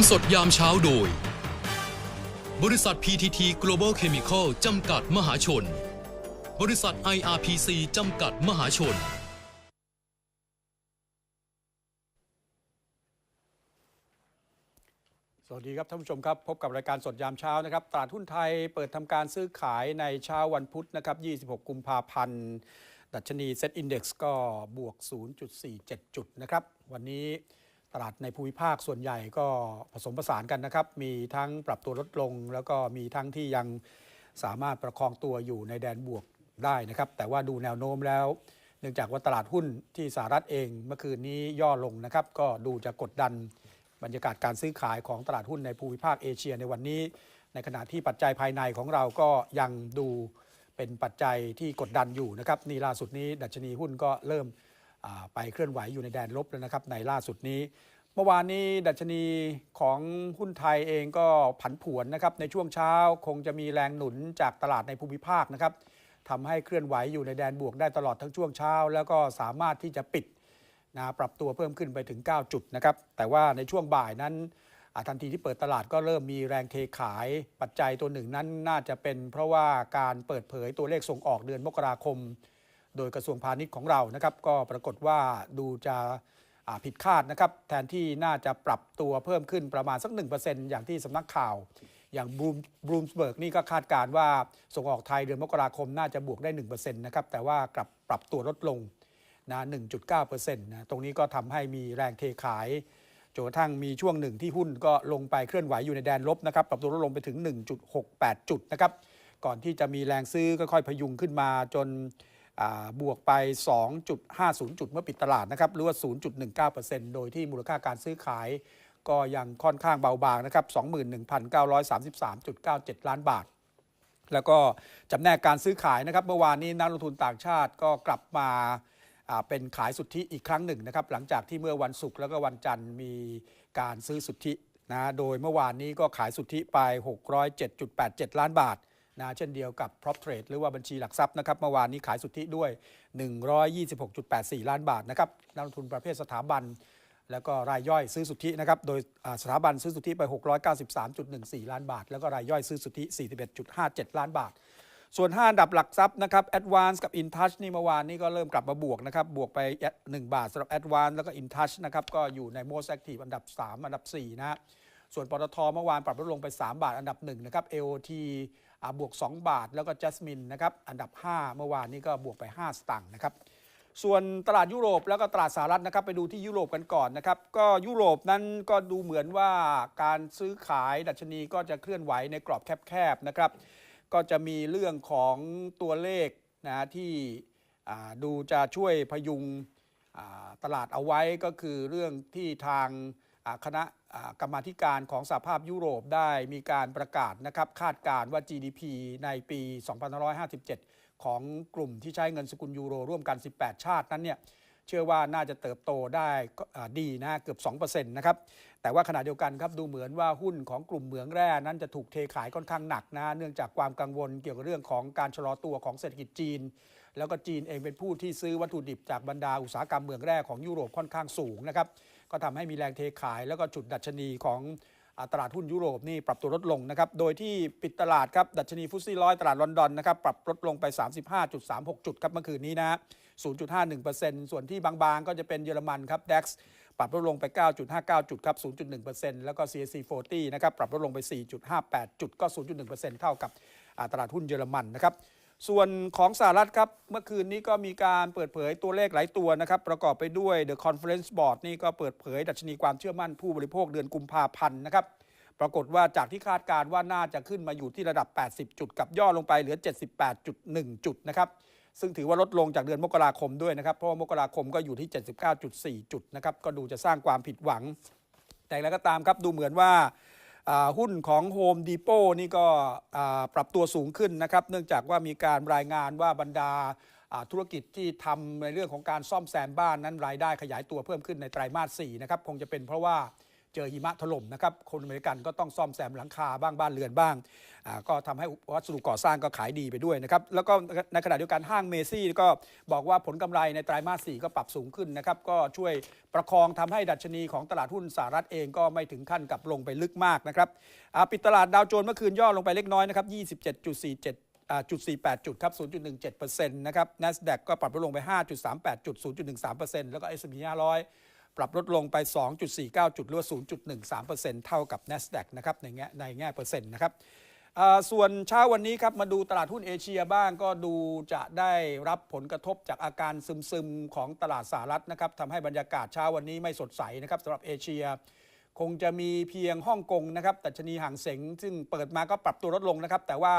มสดยามเช้าโดย บริษัท PTT Global Chemical จำกัดมหาชน บริษัท IRPC จำกัดมหาชน สวัสดีครับท่านผู้ชมครับ พบกับรายการสดยามเช้านะครับ ตลาดหุ้นไทยเปิดทำการซื้อขายในเช้าวันพุธนะครับ 26 กุมภาพันธ์ ดัชนีเซ็ตอินดี x ก็บวก 0.47 จุดนะครับ วันนี้ ตลาดในภูมิภาคส่วนใหญ่ก็ผสมผสานกันนะครับ มีทั้งปรับตัวลดลง แล้วก็มีทั้งที่ยังสามารถประคองตัวอยู่ในแดนบวกได้นะครับ แต่ว่าดูแนวโน้มแล้ว เนื่องจากว่าตลาดหุ้นที่สหรัฐเองเมื่อคืนนี้ย่อลงนะครับ ก็ดูจะกดดันบรรยากาศการซื้อขายของตลาดหุ้นในภูมิภาคเอเชียในวันนี้ ในขณะที่ปัจจัยภายในของเราก็ยังดูเป็นปัจจัยที่กดดันอยู่นะครับนี่ล่าสุดนี้ดัชนีหุ้นก็เริ่ม ไปเคลื่อนไหวอยู่ในแดนลบแล้วนะครับในล่าสุดนี้ เมื่อวานนี้ดัชนีของหุ้นไทยเองก็ผันผวนนะครับในช่วงเช้าคงจะมีแรงหนุนจากตลาดในภูมิภาคนะครับทำให้เคลื่อนไหวอยู่ในแดนบวกได้ตลอดทั้งช่วงเช้า แล้วก็สามารถที่จะปิดนะปรับตัวเพิ่มขึ้นไปถึง 9 จุดนะครับแต่ว่าในช่วงบ่ายนั้นทันทีที่เปิดตลาดก็เริ่มมีแรงเทขายปัจจัยตัวหนึ่งนั้นน่าจะเป็น เพราะว่าการเปิดเผยตัวเลขส่งออกเดือนมกราคม โดยกระทรวงพาณิชย์ของเรานะครับ ก็ปรากฏว่าดูจะผิดคาดนะครับ แทนที่น่าจะปรับตัวเพิ่มขึ้นประมาณสัก 1%อย่างที่สำนักข่าว อย่างบรูมบูมสเบิร์กนี่ก็คาดการว่าส่งออกไทยเดือนมกราคมน่าจะบวกได้ 1%นะครับ แต่ว่ากลับปรับตัวลดลงนะ 1.9%นะตรงนี้ก็ทำให้มีแรงเทขายจนกระทั่งมีช่วงหนึ่งที่หุ้นก็ลงไปเคลื่อนไหวอยู่ในแดนลบนะครับ ปรับตัวลดลงไปถึง 1.68 จุดนะครับ ก่อนที่จะมีแรงซื้อค่อยๆพยุงขึ้นมาจน บวกไป 2.50 จุดเมื่อปิดตลาดนะครับ หรือว่า 0.19%โดยที่มูลค่าการซื้อขาย ก็ยังค่อนข้างเบาบางนะครับ 21,933.97 ล้านบาท แล้วก็จำแนกการซื้อขายนะครับ เมื่อวานนี้นักลงทุนต่างชาติก็กลับมาเป็นขายสุทธิอีกครั้งหนึ่งนะครับ หลังจากที่เมื่อวันศุกร์แล้วก็วันจันทร์มีการซื้อสุทธินะ โดยเมื่อวานนี้ก็ขายสุทธิไป 607.87 ล้านบาท นะเช่นเดียวกับ prop trade หรือว่าบัญชีหลักทรัพย์นะครับเมื่อวานนี้ขายสุทธิด้วย 126.84 ล้านบาทนะครับนักลงทุนประเภทสถาบัน แล้วก็รายย่อยซื้อสุทธินะครับโดยสถาบันซื้อสุทธิไป 693.14 ล้านบาท แล้วก็รายย่อยซื้อสุทธิ 41.57 ล้านบาทส่วน 5 อันดับหลักทรัพย์นะครับ Advance กับ InTouch นี่เมื่อวานนี้ก็เริ่มกลับมาบวกนะครับ บวกไป 1 บาทสำหรับ Advance แล้วก็ InTouch นะครับ ก็อยู่ใน Most Active อันดับ 3 อันดับ 4 นะฮะ ส่วนปตทเมื่อวานปรับลดลงไป 3 บาทอันดับ 1 นะครับ AOT บวก 2 บาท แล้วก็ Jasmine นะครับอันดับ 5 เมื่อวานนี้ก็บวกไป 5 สตางค์นะครับส่วนตลาดยุโรปแล้วก็ตลาดสหรัฐนะครับไปดูที่ยุโรปกันก่อนนะครับก็ยุโรปนั้นก็ดูเหมือนว่าการซื้อขายดัชนีก็จะเคลื่อนไหวในกรอบแคบๆนะครับก็จะมีเรื่องของตัวเลขนะที่ดูจะช่วยพยุงตลาดเอาไว้ก็คือเรื่องที่ทาง คณะกรรมาธิการของสหภาพยุโรปได้มีการประกาศนะครับคาดการณ์ว่า GDP ในปี 2557 ของกลุ่มที่ใช้เงินสกุลยูโรร่วมกัน 18 ชาตินั้นเนี่ยเชื่อว่าน่าจะเติบโตได้ดีนะเกือบ 2%นะครับแต่ว่าขณะเดียวกันครับดูเหมือนว่าหุ้นของกลุ่มเหมืองแร่นั้นจะถูกเทขายค่อนข้างหนักนะเนื่องจากความกังวลเกี่ยวกับเรื่องของการชะลอตัวของเศรษฐกิจจีน แล้วก็จีนเองเป็นผู้ที่ซื้อวัตถุดิบจากบรรดาอุตสาหกรรมเหมืองแร่ของยุโรปค่อนข้างสูงนะครับ ก็ทำให้มีแรงเทขาย แล้วก็จุดดัชนีของตลาดหุ้นยุโรปนี่ปรับตัวลดลงนะครับ โดยที่ปิดตลาดครับ ดัชนีฟุตซี่ร้อยตลาดลอนดอนนะครับ ปรับลดลงไป 35.36 จุดครับเมื่อคืนนี้นะ 0.51%ส่วนที่บางๆ ก็จะเป็นเยอรมันครับ DAX ปรับลดลงไป 9.59 จุดครับ 0.1%แล้วก็ CAC 40 นะครับ ปรับลดลงไป 4.58 จุดก็ 0.1%เท่ากับตลาดหุ้นเยอรมันนะครับ ส่วนของสหรัฐครับ เมื่อคืนนี้ก็มีการเปิดเผยตัวเลขหลายตัวนะครับ ประกอบไปด้วย The Conference Board นี่ก็เปิดเผยดัชนีความเชื่อมั่นผู้บริโภคเดือนกุมภาพันธ์นะครับ ปรากฏว่าจากที่คาดการณ์ว่าน่าจะขึ้นมาอยู่ที่ระดับ 80 จุด กับย่อลงไปเหลือ 78.1 จุดนะครับ ซึ่งถือว่าลดลงจากเดือนมกราคมด้วยนะครับ เพราะว่ามกราคมก็อยู่ที่ 79.4 จุดนะครับ ก็ดูจะสร้างความผิดหวัง แต่อย่างไรก็ตามครับดูเหมือนว่า หุ้นของ Home Depot นี่ก็ปรับตัวสูงขึ้นนะครับ เนื่องจากว่ามีการรายงานว่าบรรดาธุรกิจที่ทำในเรื่องของการซ่อมแซมบ้านนั้นรายได้ขยายตัวเพิ่มขึ้นในไตรมาส4นะครับคงจะเป็นเพราะว่า เจอหิมะถล่มนะครับ คนอเมริกันก็ต้องซ่อมแซมหลังคาบ้างบ้านเรือนบ้าง ก็ทำให้วัสดุก่อสร้างก็ขายดีไปด้วยนะครับ แล้วก็ในขณะเดียวกันห้างเมซี่ก็บอกว่าผลกำไรในไตรมาสสี่ก็ปรับสูงขึ้นนะครับ ก็ช่วยประคองทำให้ดัชนีของตลาดหุ้นสหรัฐเองก็ไม่ถึงขั้นกับลงไปลึกมากนะครับปิดตลาดดาวโจนส์เมื่อคืนย่อลงไปเล็กน้อยนะครับ27.47จุด48 จุดครับ 0.17%นะครับ NASDAQ ก็ปรับลดลงไป 5.38 จุด 0.13%แล้วก็ S&P 500 ปรับลดลงไป 2.49 จุดหรือว่า0.13%เท่ากับ NASDAQ นะครับในแง่ในแง่เปอร์เซ็นต์นะครับส่วนเช้าวันนี้ครับมาดูตลาดหุ้นเอเชียบ้างก็ดูจะได้รับผลกระทบจากอาการซึมๆ ของตลาดสหรัฐนะครับทำให้บรรยากาศเช้าวันนี้ไม่สดใสนะครับสำหรับเอเชีย คงจะมีเพียงฮ่องกงนะครับตัชนีห่างเสงซึ่งเปิดมาก็ปรับตัวลดลงนะครับ แต่ว่า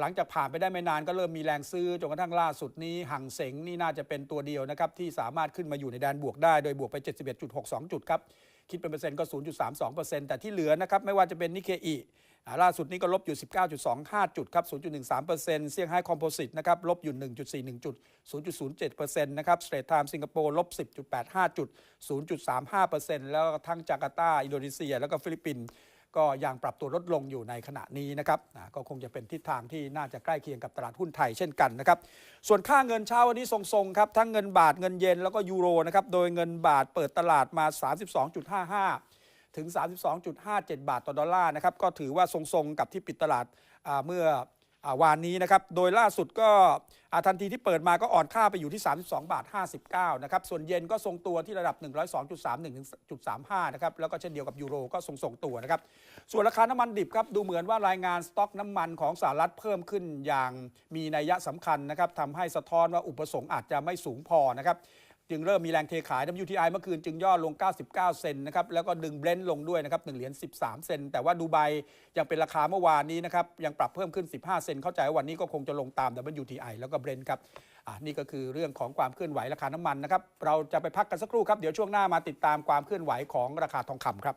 หลังจากผ่านไปได้ไม่นานก็เริ่มมีแรงซื้อจนกระทั่งล่าสุดนี้ห่างเสงนี่น่าจะเป็นตัวเดียวนะครับที่สามารถขึ้นมาอยู่ในแดนบวกได้โดยบวกไป 71.62 จุดครับคิดเป็นเปอร์เซ็นต์ก็ 0.32%แต่ที่เหลือนะครับไม่ว่าจะเป็นนิเคอิล่าสุดนี้ก็ลบอยู่ 19.25 จุดครับ 0.13%เซี่ยงไฮ้คอมโพสิตนะครับลบอยู่ 1.41 จุด 0.07%นะครับสเตรทไทม์สิงคโปร์ลบ 10.85 จุด 0.35%แล้วก็ทั้งจาการ์ตา อินโดนีเซีย แล้วก็ฟิลิปปินส์ ก็ยังปรับตัวลดลงอยู่ในขณะนี้นะครับก็คงจะเป็นทิศทางที่น่าจะใกล้เคียงกับตลาดหุ้นไทยเช่นกันนะครับส่วนค่าเงินเช้าวันนี้ทรงๆครับทั้งเงินบาทเงินเยนแล้วก็ยูโรนะครับโดยเงินบาทเปิดตลาดมา 32.55 ถึง 32.57 บาทต่อดอลลาร์นะครับก็ถือว่าทรงๆกับที่ปิดตลาดเมื่อ วานนี้นะครับ โดยล่าสุดก็ทันทีที่เปิดมาก็อ่อนค่าไปอยู่ที่ 32 บาท 59 นะครับ ส่วนเยนก็ทรงตัวที่ระดับ 102.31ถึง0.35 นะครับ แล้วก็เช่นเดียวกับยูโรก็ทรงๆตัวนะครับ ส่วนราคาน้ำมันดิบครับ ดูเหมือนว่ารายงานสต็อกน้ำมันของสหรัฐเพิ่มขึ้นอย่างมีนัยยะสำคัญนะครับทำให้สะท้อนว่าอุปสงค์อาจจะไม่สูงพอนะครับ จึงเริ่มมีแรงเทขาย WTI เมื่อคืนจึงย่อลง 99 เซนนะครับ แล้วก็ดึงเบรนท์ลงด้วยนะครับ1เหรียญ 13 เซน แต่ว่าดูไบยังเป็นราคาเมื่อวานนี้นะครับ ยังปรับเพิ่มขึ้น 15 เซน เข้าใจว่าวันนี้ก็คงจะลงตาม WTI แล้วก็เบรนท์ครับอ่านี่ก็คือเรื่องของความเคลื่อนไหวราคาน้ำมันนะครับ เราจะไปพักกันสักครู่ครับ เดี๋ยวช่วงหน้ามาติดตามความเคลื่อนไหวของราคาทองคำครับ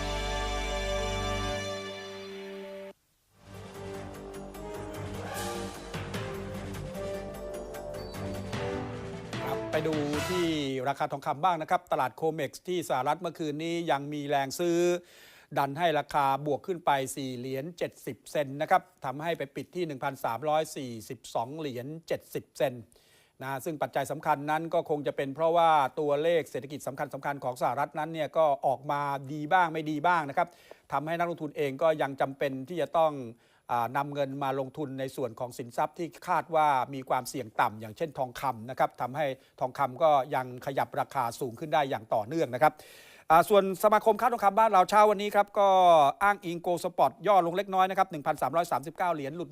ราคาทองคำบ้างนะครับ ตลาดโคเม็กซ์ที่สหรัฐเมื่อคืนนี้ยังมีแรงซื้อ ดันให้ราคาบวกขึ้นไป 4 เหรียญ 70 เซนนะครับทำให้ไปปิดที่ 1,342 เหรียญ 70 เซนนะซึ่งปัจจัยสำคัญนั้นก็คงจะเป็นเพราะว่าตัวเลขเศรษฐกิจสำคัญสำคัญของสหรัฐนั้นเนี่ยก็ออกมาดีบ้างไม่ดีบ้างนะครับทำให้นักลงทุนเองก็ยังจำเป็นที่จะต้อง นำเงินมาลงทุนในส่วนของสินทรัพย์ที่คาดว่ามีความเสี่ยงต่ำอย่างเช่นทองคำนะครับทำให้ทองคำก็ยังขยับราคาสูงขึ้นได้อย่างต่อเนื่องนะครับส่วนสมาคมค้าทองคำบ้านเราเช้าวันนี้ครับ ก็อ้างอิงโกลสปอร์ตย่อลงเล็กน้อยนะครับ 1,339 เหรียญหลุด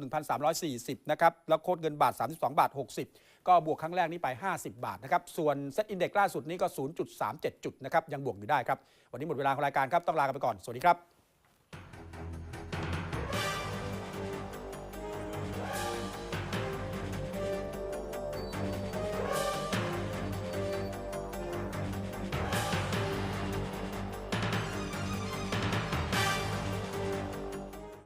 1,340 นะครับ แล้วโคดเงินบาท 32 บาท 60 ก็บวกครั้งแรกนี้ไป 50 บาทนะครับ ส่วนเซ็ตอินเด็กซ์ล่าสุดนี้ก็ 0.37 จุดนะครับ ยังบวกอยู่ได้ครับ วันนี้หมดเวลาของรายการครับ ต้องลากันไปก่อน สวัสดีครับ